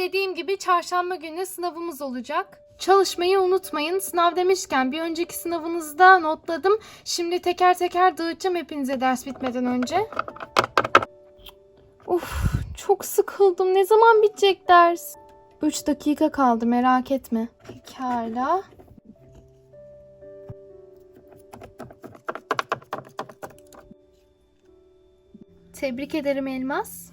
dediğim gibi çarşamba günü sınavımız olacak. Çalışmayı unutmayın. Sınav demişken bir önceki sınavınızda notladım. Şimdi teker teker dağıtacağım hepinize ders bitmeden önce. Of çok sıkıldım. Ne zaman bitecek ders? 3 dakika kaldı merak etme. Pekala. Tebrik ederim Elmas.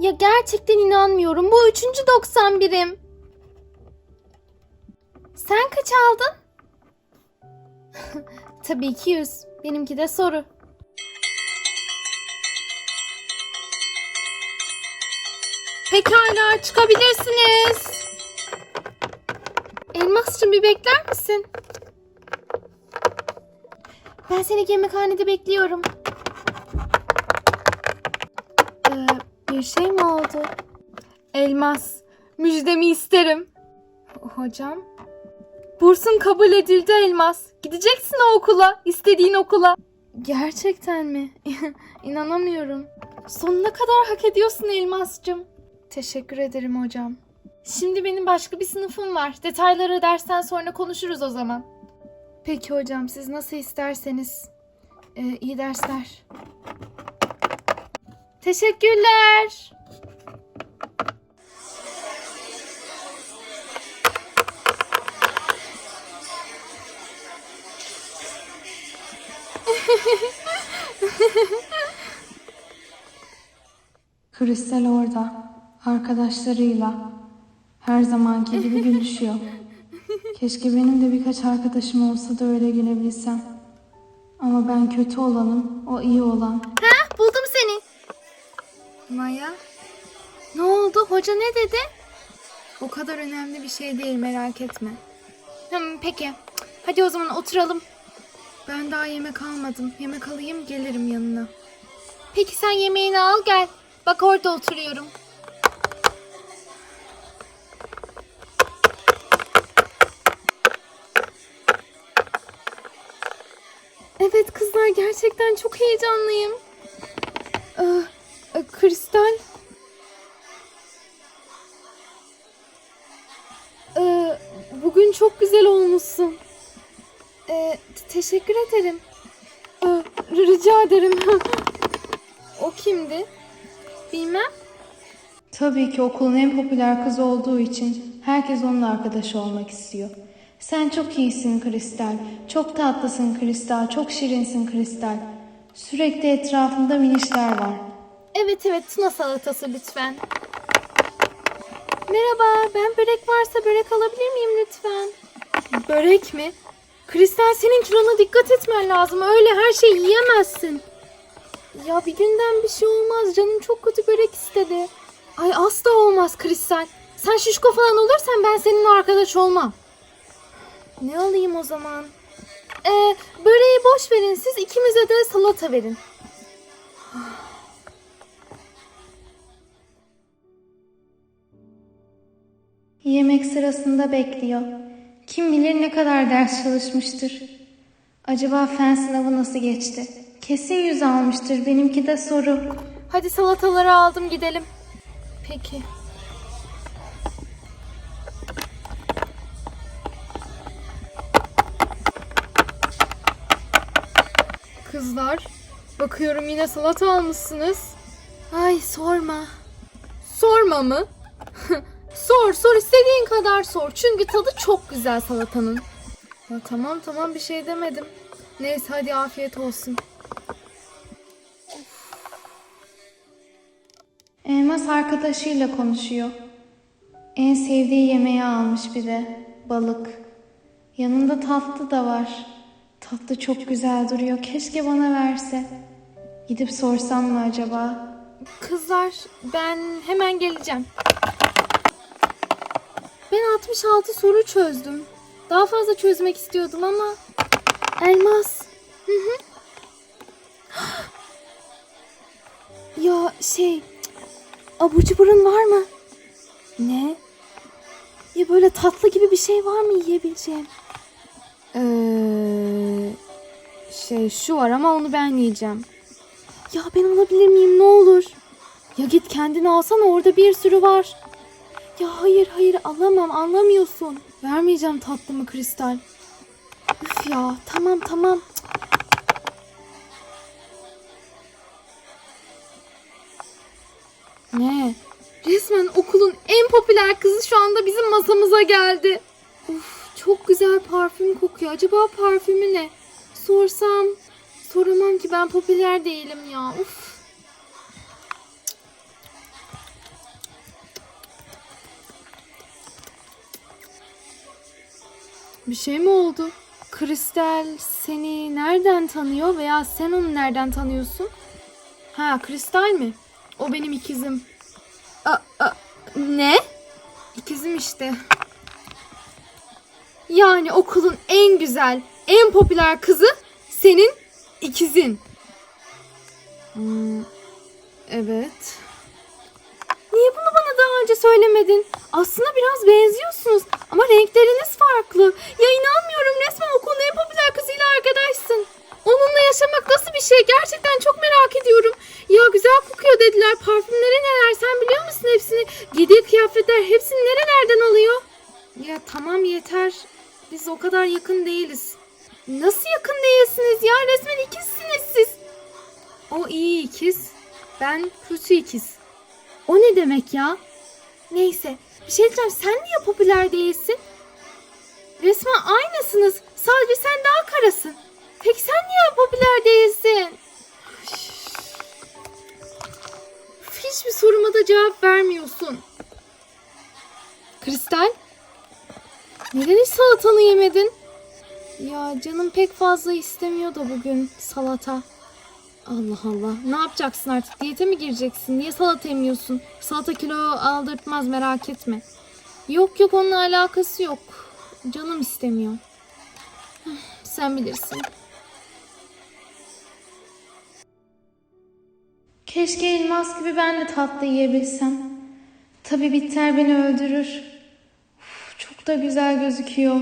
Ya gerçekten inanmıyorum. Bu üçüncü 91'im. Sen kaç aldın? Tabii ki 100. Benimki de soru. Pekala çıkabilirsiniz. Elmas'cığım bir bekler misin? Ben seni yemekhanede bekliyorum. Ee, bir şey mi oldu? Elmas, müjdemi isterim. Hocam? Bursun kabul edildi Elmas. Gideceksin o okula, istediğin okula. Gerçekten mi? İnanamıyorum. Sonuna kadar hak ediyorsun Elmas'cığım. Teşekkür ederim hocam. Şimdi benim başka bir sınıfım var. Detayları dersten sonra konuşuruz o zaman. Peki hocam siz nasıl isterseniz. Ee, iyi dersler. Teşekkürler. Kristal orada, arkadaşlarıyla. Her zamanki gibi gülüşüyor. Keşke benim de birkaç arkadaşım olsa da öyle gülebilsem. Ama ben kötü olanım, o iyi olan. Maya. Ne oldu? Hoca ne dedi? O kadar önemli bir şey değil merak etme. Hmm, peki. Hadi o zaman oturalım. Ben daha yemek almadım. Yemek alayım gelirim yanına. Peki sen yemeğini al gel. Bak orada oturuyorum. Evet kızlar gerçekten çok heyecanlıyım. Ee, Kristal. Ee, bugün çok güzel olmuşsun. Ee, te- teşekkür ederim. Ee, rica ederim. o kimdi? Bilmem. Tabii ki okulun en popüler kızı olduğu için herkes onun arkadaşı olmak istiyor. Sen çok iyisin Kristal, çok tatlısın Kristal, çok şirinsin Kristal. Sürekli etrafında minişler var. Evet evet tuna salatası lütfen. Merhaba ben börek varsa börek alabilir miyim lütfen? Börek mi? Kristal senin kilona dikkat etmen lazım. Öyle her şeyi yiyemezsin. Ya bir günden bir şey olmaz. Canım çok kötü börek istedi. Ay asla olmaz Kristal. Sen şişko falan olursan ben senin arkadaş olmam. Ne alayım o zaman? Ee, böreği boş verin siz ikimize de salata verin. Yemek sırasında bekliyor. Kim bilir ne kadar ders çalışmıştır. Acaba fen sınavı nasıl geçti? Kesin yüz almıştır. Benimki de soru. Hadi salataları aldım gidelim. Peki. Kızlar, bakıyorum yine salata almışsınız. Ay sorma. Sorma mı? sor, sor istediğin kadar sor. Çünkü tadı çok güzel salatanın. Ya tamam tamam bir şey demedim. Neyse hadi afiyet olsun. Elmas arkadaşıyla konuşuyor. En sevdiği yemeği almış bir de. Balık. Yanında tatlı da var. Tatlı çok güzel duruyor. Keşke bana verse. Gidip sorsam mı acaba? Kızlar ben hemen geleceğim. Ben 66 soru çözdüm. Daha fazla çözmek istiyordum ama elmas. Hı hı. ya şey abur cuburun var mı? Ne? Ya böyle tatlı gibi bir şey var mı yiyebileceğim? Ee, şey şu var ama onu ben yiyeceğim. Ya ben alabilir miyim ne olur? Ya git kendini alsana orada bir sürü var. Ya hayır hayır alamam anlamıyorsun. Vermeyeceğim tatlımı kristal. Üf ya tamam tamam. Ne? Resmen okulun en popüler kızı şu anda bizim masamıza geldi. Of çok güzel parfüm kokuyor. Acaba parfümü ne? Sorsam. Soramam ki ben popüler değilim ya. Uf. Bir şey mi oldu? Kristal seni nereden tanıyor veya sen onu nereden tanıyorsun? Ha, Kristal mi? O benim ikizim. A, a, ne? İkizim işte. Yani okulun en güzel, en popüler kızı senin ikizin. Hmm, evet. Niye bunu bana daha önce söylemedin? Aslında biraz benziyorsunuz ama renkleriniz farklı. Ya inanmıyorum resmen okulun en popüler kızıyla arkadaşsın. Onunla yaşamak nasıl bir şey? Gerçekten çok merak ediyorum. Ya güzel kokuyor dediler. Parfümleri neler sen biliyor musun hepsini? Giydiği kıyafetler hepsini nerelerden alıyor? Ya tamam yeter. Biz o kadar yakın değiliz. Nasıl yakın değilsiniz ya? Resmen ikizsiniz siz. O iyi ikiz. Ben kötü ikiz. O ne demek ya? Neyse. Bir şey diyeceğim. Sen niye popüler değilsin? Resmen aynısınız. Sadece sen daha karasın. Peki sen niye popüler değilsin? Hiçbir soruma da cevap vermiyorsun. Kristal? Neden hiç salatanı yemedin? Ya canım pek fazla istemiyor da bugün salata. Allah Allah. Ne yapacaksın artık? Diyete mi gireceksin? Niye salata yemiyorsun? Salata kilo aldırtmaz merak etme. Yok yok onunla alakası yok. Canım istemiyor. Hıh, Sen bilirsin. Keşke elmas gibi ben de tatlı yiyebilsem. Tabii bitter beni öldürür. Uf, çok da güzel gözüküyor.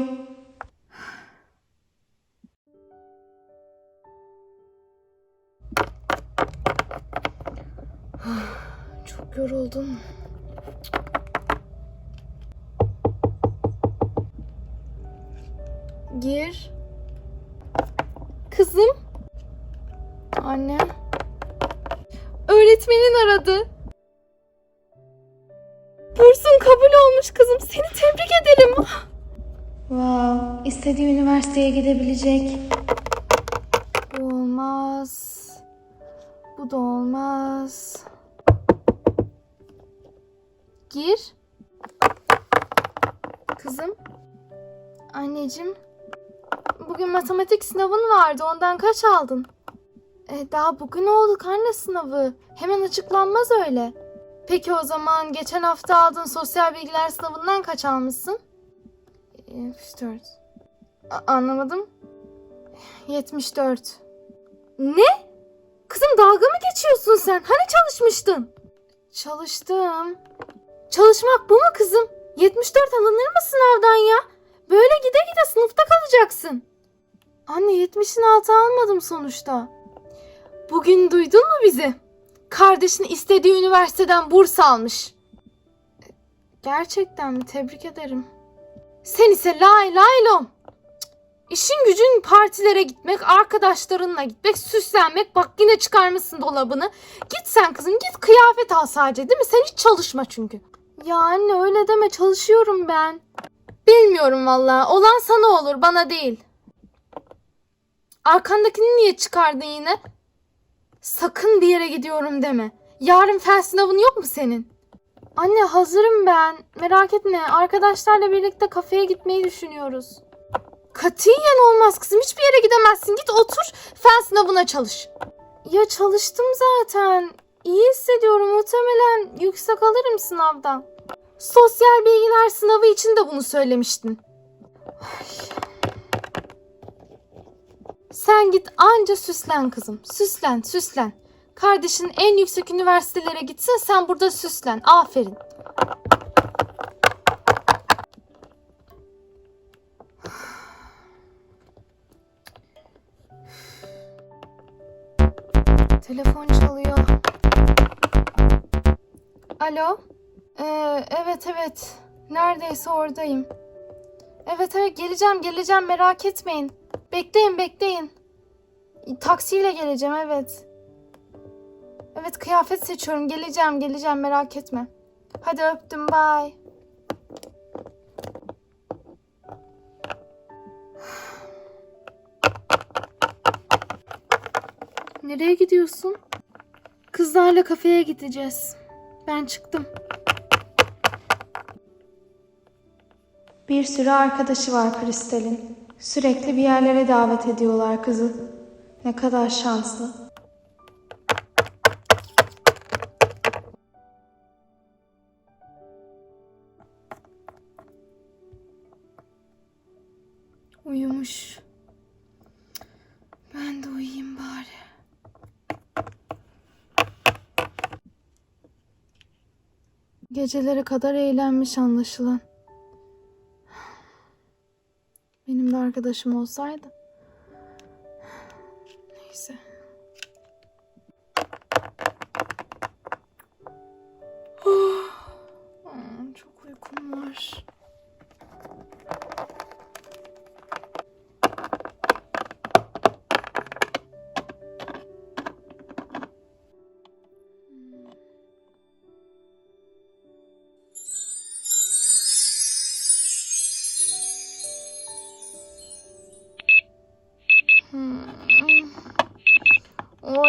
Çok yoruldum. Gir. Kızım. Anne. Öğretmenin aradı. Bursun kabul olmuş kızım. Seni tebrik ederim. Wow, istediği üniversiteye gidebilecek. Bu olmaz. Bu da olmaz. Gir. Kızım. Anneciğim. Bugün matematik sınavın vardı. Ondan kaç aldın? E, daha bugün oldu anne sınavı. Hemen açıklanmaz öyle. Peki o zaman geçen hafta aldığın sosyal bilgiler sınavından kaç almışsın? 74. A- anlamadım. 74. Ne? Kızım dalga mı geçiyorsun sen? Hani çalışmıştın? Çalıştım. Çalışmak bu mu kızım? 74 alınır mı sınavdan ya? Böyle gide gide sınıfta kalacaksın. Anne 70'in altı almadım sonuçta. Bugün duydun mu bizi? Kardeşin istediği üniversiteden burs almış. Gerçekten mi? Tebrik ederim. Sen ise lay lay lom. İşin gücün partilere gitmek, arkadaşlarınla gitmek, süslenmek. Bak yine çıkarmışsın dolabını. Git sen kızım git kıyafet al sadece değil mi? Sen hiç çalışma çünkü. Ya anne öyle deme çalışıyorum ben. Bilmiyorum vallahi. Olan sana olur bana değil. Arkandakini niye çıkardın yine? Sakın bir yere gidiyorum deme. Yarın fen sınavın yok mu senin? Anne hazırım ben. Merak etme. Arkadaşlarla birlikte kafeye gitmeyi düşünüyoruz. Katiyen olmaz kızım. Hiçbir yere gidemezsin. Git otur. Fen sınavına çalış. Ya çalıştım zaten. İyi hissediyorum. Muhtemelen yüksek alırım sınavdan. Sosyal bilgiler sınavı için de bunu söylemiştin. Sen git anca süslen kızım. Süslen, süslen. Kardeşin en yüksek üniversitelere gitsin sen burada süslen. Aferin. Telefon çalıyor. Alo? Ee, evet evet. Neredeyse oradayım. Evet evet geleceğim geleceğim merak etmeyin. Bekleyin bekleyin. Taksiyle geleceğim evet. Evet kıyafet seçiyorum geleceğim geleceğim merak etme. Hadi öptüm bye. Nereye gidiyorsun? Kızlarla kafeye gideceğiz. Ben çıktım. Bir sürü arkadaşı var Kristal'in. Sürekli bir yerlere davet ediyorlar kızı. Ne kadar şanslı. Gecelere kadar eğlenmiş anlaşılan. Benim de arkadaşım olsaydı.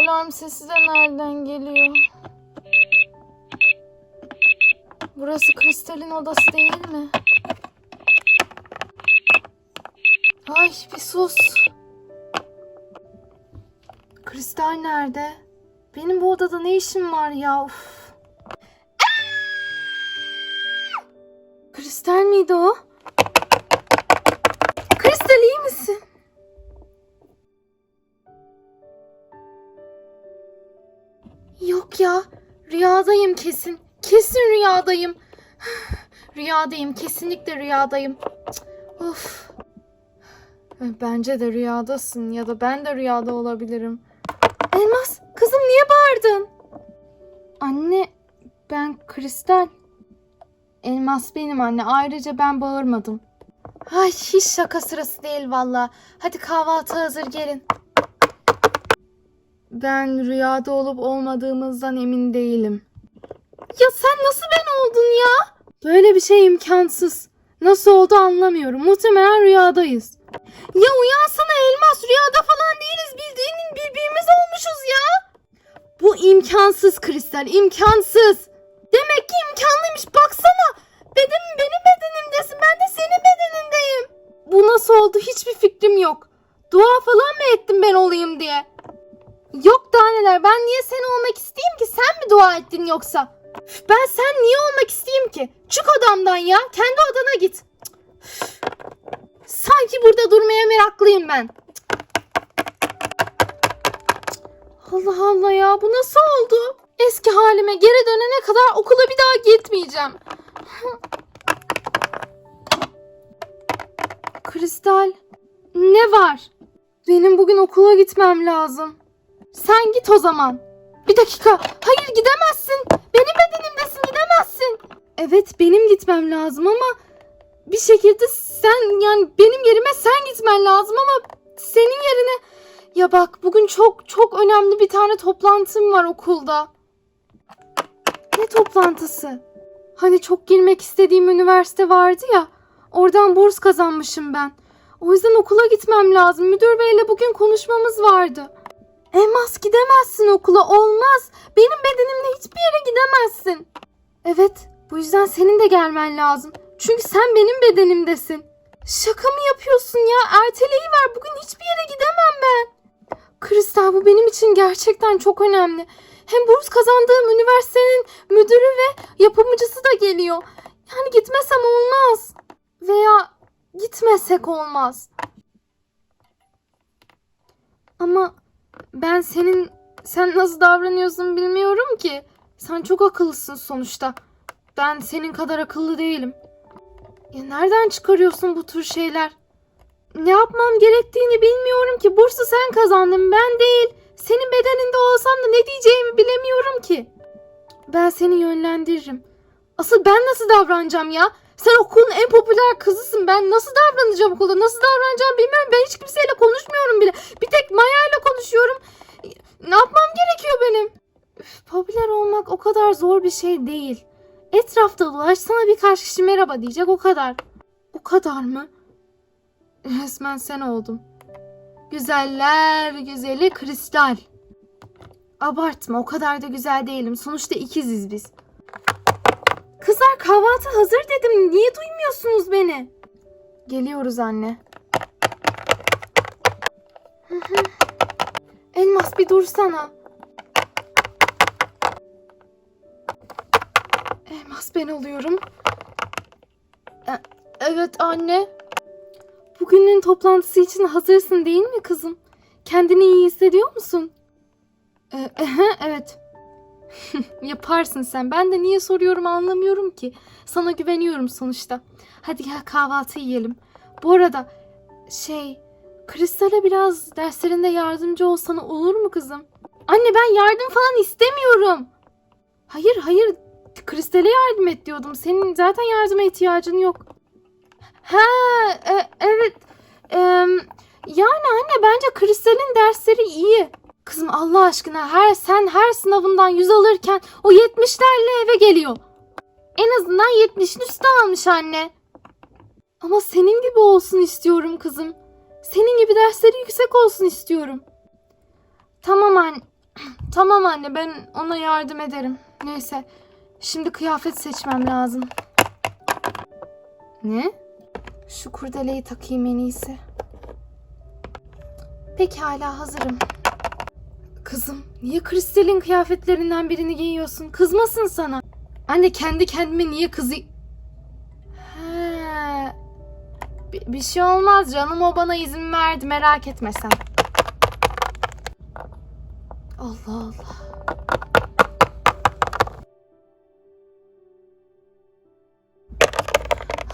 Alarm sesi de nereden geliyor? Burası Kristal'in odası değil mi? Ay bir sus. Kristal nerede? Benim bu odada ne işim var ya? Uf. Kristal miydi o? Kesin. Kesin rüyadayım. Rüyadayım. Kesinlikle rüyadayım. Of. Bence de rüyadasın ya da ben de rüyada olabilirim. Elmas, kızım niye bağırdın? Anne, ben Kristal. Elmas benim anne. Ayrıca ben bağırmadım. Ay hiç şaka sırası değil valla. Hadi kahvaltı hazır gelin. Ben rüyada olup olmadığımızdan emin değilim. Ya sen nasıl ben oldun ya? Böyle bir şey imkansız. Nasıl oldu anlamıyorum. Muhtemelen rüyadayız. Ya uyansana Elmas. Rüyada falan değiliz. Bildiğinin birbirimiz olmuşuz ya. Bu imkansız Kristal. imkansız. Demek ki imkanlıymış. Baksana. Bedenim benim bedenimdesin. Ben de senin bedenindeyim. Bu nasıl oldu hiçbir fikrim yok. Dua falan mı ettim ben olayım diye? Yok daha neler. Ben niye sen olmak isteyeyim ki? Sen mi dua ettin yoksa? Ben sen niye olmak isteyeyim ki? Çık odamdan ya. Kendi odana git. Sanki burada durmaya meraklıyım ben. Allah Allah ya. Bu nasıl oldu? Eski halime geri dönene kadar okula bir daha gitmeyeceğim. Kristal. Ne var? Benim bugün okula gitmem lazım. Sen git o zaman. Bir dakika. Hayır gidemezsin. Benim bedenimdesin gidemezsin. Evet benim gitmem lazım ama bir şekilde sen yani benim yerime sen gitmen lazım ama senin yerine ya bak bugün çok çok önemli bir tane toplantım var okulda. Ne toplantısı? Hani çok girmek istediğim üniversite vardı ya. Oradan burs kazanmışım ben. O yüzden okula gitmem lazım. Müdür beyle bugün konuşmamız vardı. Elmas gidemezsin okula olmaz. Benim bedenimle hiçbir yere gidemezsin. Evet bu yüzden senin de gelmen lazım. Çünkü sen benim bedenimdesin. Şaka mı yapıyorsun ya? Erteleyiver bugün hiçbir yere gidemem ben. Kristal bu benim için gerçekten çok önemli. Hem burs kazandığım üniversitenin müdürü ve yapımcısı da geliyor. Yani gitmesem olmaz. Veya gitmesek olmaz. Ama ben senin sen nasıl davranıyorsun bilmiyorum ki. Sen çok akıllısın sonuçta. Ben senin kadar akıllı değilim. Ya nereden çıkarıyorsun bu tür şeyler? Ne yapmam gerektiğini bilmiyorum ki. Bursu sen kazandın ben değil. Senin bedeninde olsam da ne diyeceğimi bilemiyorum ki. Ben seni yönlendiririm. Asıl ben nasıl davranacağım ya? Sen okulun en popüler kızısın. Ben nasıl davranacağım okulda? Nasıl davranacağım bilmiyorum. Ben hiç kimseyle konuşmuyorum bile. Bir tek Maya ile konuşuyorum. Ne yapmam gerekiyor benim? Üf, popüler olmak o kadar zor bir şey değil. Etrafta dolaş sana birkaç kişi merhaba diyecek o kadar. O kadar mı? Resmen sen oldun. Güzeller güzeli kristal. Abartma o kadar da güzel değilim. Sonuçta ikiziz biz. Kızlar kahvaltı hazır dedim. Niye duymuyorsunuz beni? Geliyoruz anne. Elmas bir dursana. Elmas ben oluyorum. E- evet anne. Bugünün toplantısı için hazırsın değil mi kızım? Kendini iyi hissediyor musun? E- evet. Yaparsın sen. Ben de niye soruyorum anlamıyorum ki. Sana güveniyorum sonuçta. Hadi gel kahvaltı yiyelim. Bu arada şey Kristal'e biraz derslerinde yardımcı olsana olur mu kızım? Anne ben yardım falan istemiyorum. Hayır hayır Kristal'e yardım et diyordum. Senin zaten yardıma ihtiyacın yok. Ha e- evet. Em, yani anne bence Kristal'in dersleri iyi. Kızım Allah aşkına her sen her sınavından yüz alırken o 70'lerle eve geliyor. En azından 70'in üstü almış anne. Ama senin gibi olsun istiyorum kızım. Senin gibi dersleri yüksek olsun istiyorum. Tamam anne. Tamam anne ben ona yardım ederim. Neyse. Şimdi kıyafet seçmem lazım. Ne? Şu kurdeleyi takayım en iyisi. Pekala hazırım. Kızım niye Kristal'in kıyafetlerinden birini giyiyorsun? Kızmasın sana. Anne kendi kendime niye kızı... He. Bir, bir şey olmaz canım o bana izin verdi merak etme sen. Allah Allah.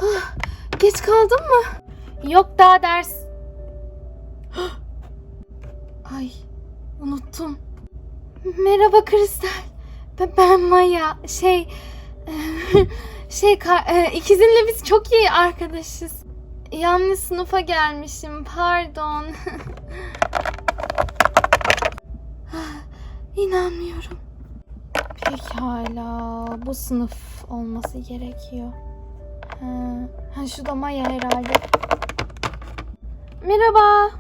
Ah, Geç kaldın mı? Yok daha ders. Ay unuttum. Merhaba Kristal. Ben- Maya. Şey şey e, ikizinle biz çok iyi arkadaşız. Yanlış sınıfa gelmişim. Pardon. İnanmıyorum. Pekala. Bu sınıf olması gerekiyor. Ha, ha şu da Maya herhalde. Merhaba.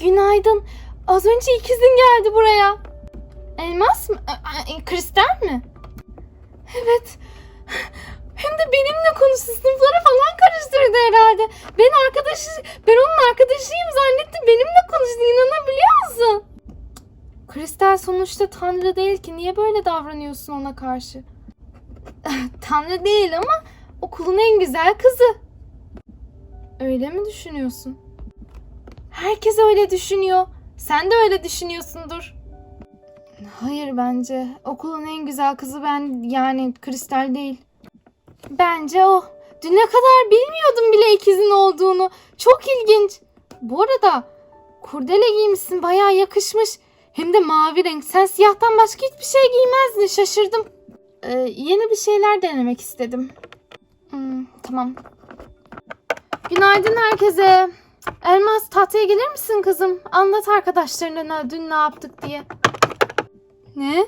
Günaydın. Az önce ikizin geldi buraya. Elmas mı? E, Kristal mi? Evet. Hem de benimle konuştu. Sınıfları falan karıştırdı herhalde. Ben arkadaşı, ben onun arkadaşıyım zannettim. Benimle konuştu. İnanabiliyor musun? Kristal sonuçta tanrı değil ki. Niye böyle davranıyorsun ona karşı? tanrı değil ama okulun en güzel kızı. Öyle mi düşünüyorsun? Herkes öyle düşünüyor. Sen de öyle düşünüyorsundur. Hayır bence. Okulun en güzel kızı ben yani Kristal değil. Bence o. Düne kadar bilmiyordum bile ikizin olduğunu. Çok ilginç. Bu arada kurdele giymişsin bayağı yakışmış. Hem de mavi renk. Sen siyahtan başka hiçbir şey giymezdin. Şaşırdım. Ee, yeni bir şeyler denemek istedim. Hmm, tamam. Günaydın herkese. Elmas tahtaya gelir misin kızım? Anlat arkadaşlarına dün ne yaptık diye. Ne?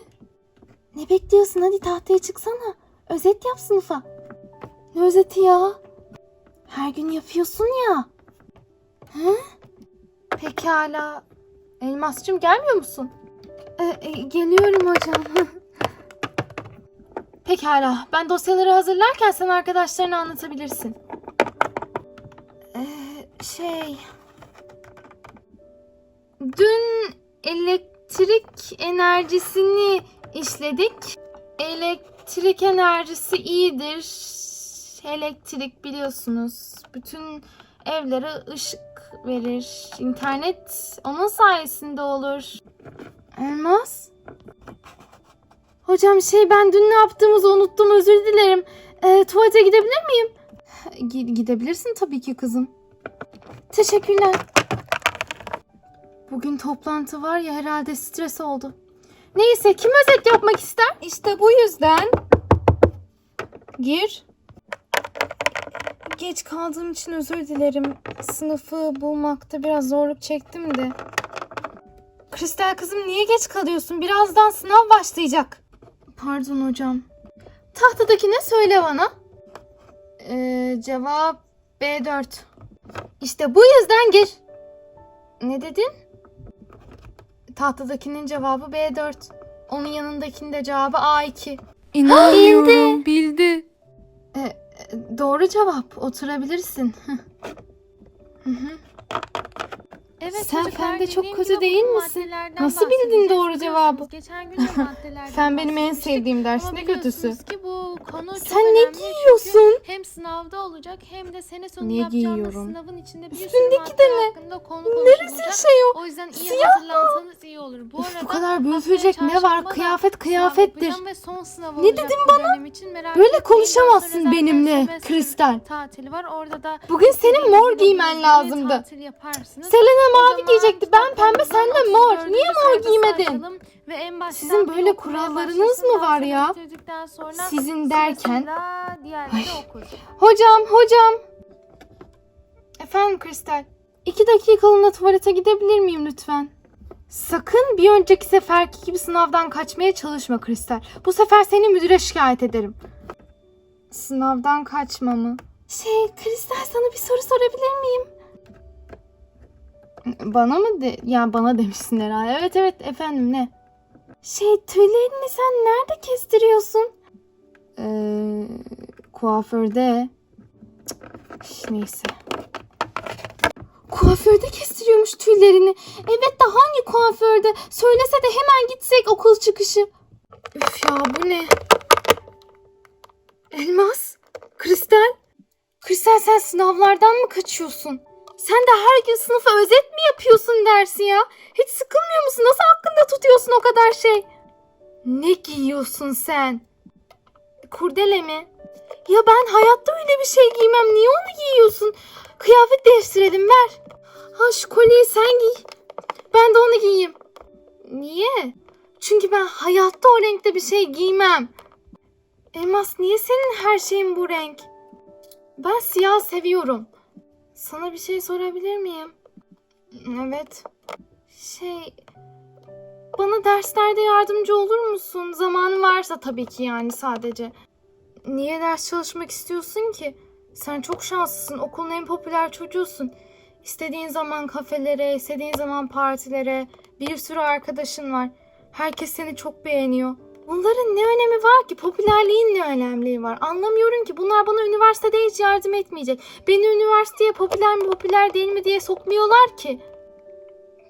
Ne bekliyorsun? Hadi tahtaya çıksana. Özet yap sınıfa. Ne özeti ya? Her gün yapıyorsun ya. He? Pekala. Elmascığım gelmiyor musun? Ee, e, geliyorum hocam. Pekala. Ben dosyaları hazırlarken sen arkadaşlarına anlatabilirsin. Şey... Dün elektrik enerjisini işledik. Elektrik enerjisi iyidir. Elektrik biliyorsunuz. Bütün evlere ışık verir. İnternet onun sayesinde olur. Elmas? Hocam şey ben dün ne yaptığımızı unuttum özür dilerim. Ee, tuvalete gidebilir miyim? Gi- gidebilirsin tabii ki kızım. Teşekkürler. Bugün toplantı var ya herhalde stres oldu. Neyse kim özet yapmak ister? İşte bu yüzden gir. Geç kaldığım için özür dilerim. Sınıfı bulmakta biraz zorluk çektim de. Kristal kızım niye geç kalıyorsun? Birazdan sınav başlayacak. Pardon hocam. Tahtadaki ne söyle bana? Ee, cevap B4. İşte bu yüzden gir. Ne dedin? Tahtadakinin cevabı B4. Onun yanındakinin de cevabı A2. İnanmıyorum. Bildi. Doğru cevap. Oturabilirsin. Hı hı. Evet Sen çocuklar, fen de çok kötü değil misin? Nasıl bildin doğru cevabı? Geçen gün de maddelerden Fen benim en bahsetmiştik. sevdiğim ders. Ama Ne kötüsü? ki bu konu çok Sen ne önemli çünkü giyiyorsun? Hem sınavda olacak hem de sene sonu Ne yapacağımız giyiyorum? sınavın içinde bir Üstündeki sürü de madde ne? hakkında konu Neresi konuşulacak. şey o? O yüzden iyi Siyah mı? hazırlansanız iyi olur. Bu arada Bu kadar büyütülecek ne var? Kıyafet kıyafettir. ve son sınav Ne dedin dönem için. Merak Böyle etmeyin. konuşamazsın Daha sonra zaten benimle, Kristal. Tatili var. Orada da Bugün senin mor giymen lazımdı. Selena mavi giyecekti. Ben pembe sen de mor. 34. Niye mor giymedin? Ve en baştan Sizin böyle kurallarınız mı var ya? Sizin derken? Ay. Hocam, hocam. Efendim Kristal. İki dakikalığına tuvalete gidebilir miyim lütfen? Sakın bir önceki seferki gibi sınavdan kaçmaya çalışma Kristal. Bu sefer seni müdüre şikayet ederim. Sınavdan kaçma mı? Şey, Kristal sana bir soru sorabilir miyim? Bana mı de yani bana demişsin herhalde. Evet evet efendim ne? Şey tüylerini sen nerede kestiriyorsun? Ee, kuaförde. Cık, Neyse. Kuaförde kestiriyormuş tüylerini. Evet de hangi kuaförde? Söylese de hemen gitsek okul çıkışı. Üf ya bu ne? Elmas? Kristal? Kristal sen sınavlardan mı kaçıyorsun? Sen de her gün sınıfa özet mi yapıyorsun dersi ya? Hiç sıkılmıyor musun? Nasıl aklında tutuyorsun o kadar şey? Ne giyiyorsun sen? Kurdele mi? Ya ben hayatta öyle bir şey giymem. Niye onu giyiyorsun? Kıyafet değiştirelim ver. Ha şu kolyeyi sen giy. Ben de onu giyeyim. Niye? Çünkü ben hayatta o renkte bir şey giymem. Elmas niye senin her şeyin bu renk? Ben siyah seviyorum. Sana bir şey sorabilir miyim? Evet. Şey... Bana derslerde yardımcı olur musun? Zaman varsa tabii ki yani sadece. Niye ders çalışmak istiyorsun ki? Sen çok şanslısın. Okulun en popüler çocuğusun. İstediğin zaman kafelere, istediğin zaman partilere, bir sürü arkadaşın var. Herkes seni çok beğeniyor. Bunların ne önemi var ki? Popülerliğin ne önemliği var? Anlamıyorum ki. Bunlar bana üniversitede hiç yardım etmeyecek. Beni üniversiteye popüler mi popüler değil mi diye sokmuyorlar ki.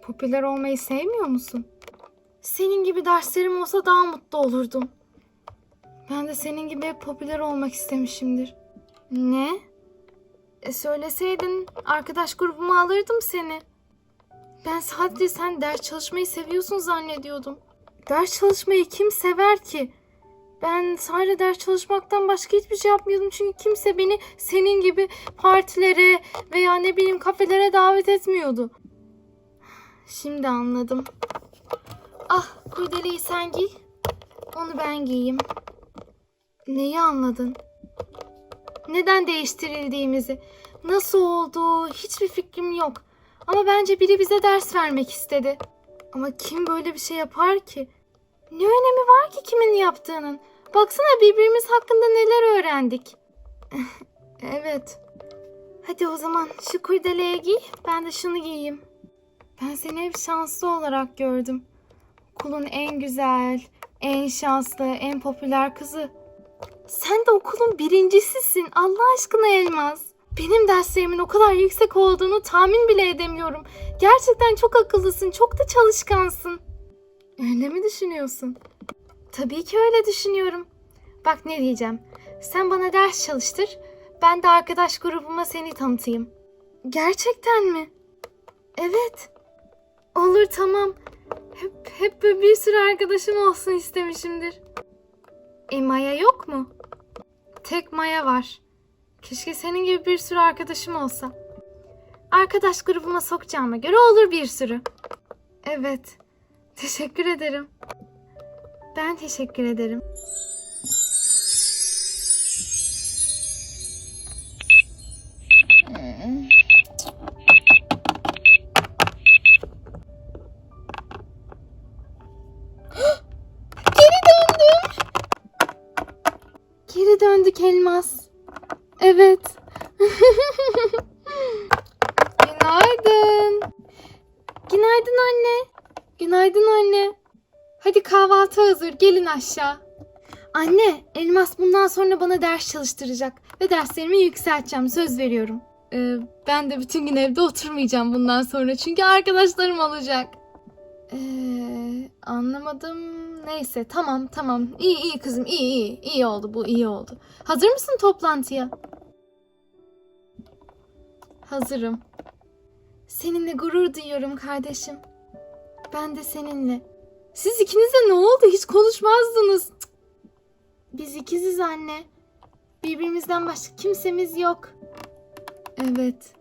Popüler olmayı sevmiyor musun? Senin gibi derslerim olsa daha mutlu olurdum. Ben de senin gibi hep popüler olmak istemişimdir. Ne? E söyleseydin arkadaş grubuma alırdım seni. Ben sadece sen ders çalışmayı seviyorsun zannediyordum. Ders çalışmayı kim sever ki? Ben sadece ders çalışmaktan başka hiçbir şey yapmıyordum çünkü kimse beni senin gibi partilere veya ne bileyim kafelere davet etmiyordu. Şimdi anladım. Ah kurdeleyi sen giy. Onu ben giyeyim. Neyi anladın? Neden değiştirildiğimizi, nasıl oldu hiçbir fikrim yok. Ama bence biri bize ders vermek istedi. Ama kim böyle bir şey yapar ki? Ne önemi var ki kimin yaptığının? Baksana birbirimiz hakkında neler öğrendik. evet. Hadi o zaman şu kurdeleye giy, ben de şunu giyeyim. Ben seni hep şanslı olarak gördüm. Okulun en güzel, en şanslı, en popüler kızı. Sen de okulun birincisisin. Allah aşkına Elmas. Benim derslerimin o kadar yüksek olduğunu tahmin bile edemiyorum. Gerçekten çok akıllısın, çok da çalışkansın. Öyle mi düşünüyorsun? Tabii ki öyle düşünüyorum. Bak ne diyeceğim. Sen bana ders çalıştır. Ben de arkadaş grubuma seni tanıtayım. Gerçekten mi? Evet. Olur tamam. Hep, hep böyle bir sürü arkadaşım olsun istemişimdir. E Maya yok mu? Tek Maya var. Keşke senin gibi bir sürü arkadaşım olsa. Arkadaş grubuma sokacağıma göre olur bir sürü. Evet. Teşekkür ederim. Ben teşekkür ederim. Evet. Günaydın. Günaydın anne. Günaydın anne. Hadi kahvaltı hazır. Gelin aşağı. Anne, Elmas bundan sonra bana ders çalıştıracak ve derslerimi yükselteceğim. Söz veriyorum. Ee, ben de bütün gün evde oturmayacağım bundan sonra çünkü arkadaşlarım olacak. Ee, anlamadım. Neyse, tamam, tamam. İyi, iyi kızım, iyi, iyi. İyi oldu bu, iyi oldu. Hazır mısın toplantıya? Hazırım. Seninle gurur duyuyorum kardeşim. Ben de seninle. Siz ikinize ne oldu? Hiç konuşmazdınız. Biz ikiziz anne. Birbirimizden başka kimsemiz yok. Evet.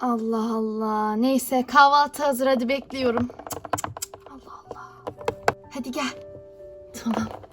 Allah Allah. Neyse kahvaltı hazır hadi bekliyorum. Allah Allah. Hadi gel. Tamam.